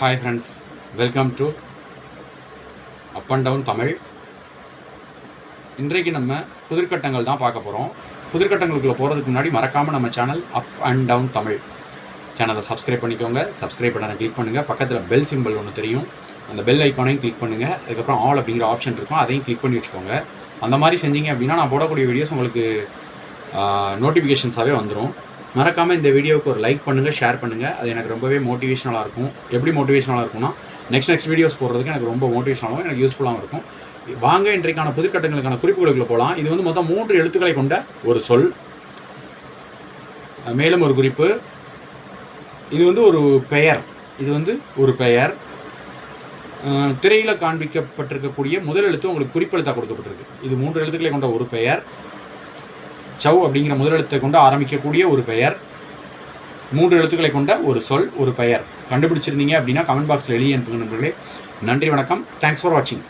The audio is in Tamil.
Hi friends welcome to up and down Tamil இன்றைக்கு நம்ம புதிர்கட்டங்கள் தான் பார்க்க போகிறோம் புதிர்கட்டங்களுக்குள்ளே போகிறதுக்கு முன்னாடி மறக்காமல் நம்ம channel up and down Tamil சேனலை சப்ஸ்கிரைப் பண்ணிக்கோங்க. சப்ஸ்கிரைப் பண்ண கிளிக் பண்ணுங்கள் பக்கத்தில் பெல் சிம்பிள் ஒன்று தெரியும். அந்த பெல் ஐக்கானையும் கிளிக் பண்ணுங்கள் அதுக்கப்புறம் ஆல் அப்படிங்கிற ஆப்ஷன் இருக்கும். அதையும் கிளிக் பண்ணி வச்சுக்கோங்க. அந்த மாதிரி செஞ்சீங்க அப்படின்னா நான் போடக்கூடிய வீடியோஸ் உங்களுக்கு நோட்டிஃபிகேஷன்ஸாகவே வந்துடும் மறக்காமல் இந்த வீடியோவுக்கு ஒரு லைக் பண்ணுங்கள் ஷேர் பண்ணுங்கள் அது எனக்கு ரொம்பவே மோட்டிவேஷனலாக இருக்கும். எப்படி மோட்டிவேஷனலாக இருக்கும்னா நெக்ஸ்ட் நெக்ஸ்ட் வீடியோஸ் போடுறதுக்கு எனக்கு ரொம்ப மோட்டிவேஷனாகவும் எனக்கு யூஸ்ஃபுல்லாகவும் இருக்கும். வாங்க இன்றைக்கான புதுக்கட்டங்களுக்கான குறிப்புகளுக்குள்ள போகலாம் இது வந்து மொத்தம் மூன்று எழுத்துக்களை கொண்ட ஒரு சொல். மேலும் ஒரு குறிப்பு. இது வந்து ஒரு பெயர். இது வந்து ஒரு பெயர். திரையில் காண்பிக்கப்பட்டிருக்கக்கூடிய முதல் எழுத்து உங்களுக்கு குறிப்பெழுத்தாக கொடுக்கப்பட்டிருக்கு. இது மூன்று எழுத்துக்களை கொண்ட ஒரு பெயர். சவ் அப்படிங்கிற முதலெழுத்தை கொண்டு ஆரம்பிக்கக்கூடிய ஒரு பெயர். மூன்று எழுத்துக்களை கொண்ட ஒரு சொல் ஒரு பெயர். கண்டுபிடிச்சிருந்தீங்க அப்படின்னா கமெண்ட் பாக்ஸில் எழுதி அனுப்புங்க நண்பர்களே. நன்றி வணக்கம். தேங்க்ஸ் ஃபார் வாட்சிங்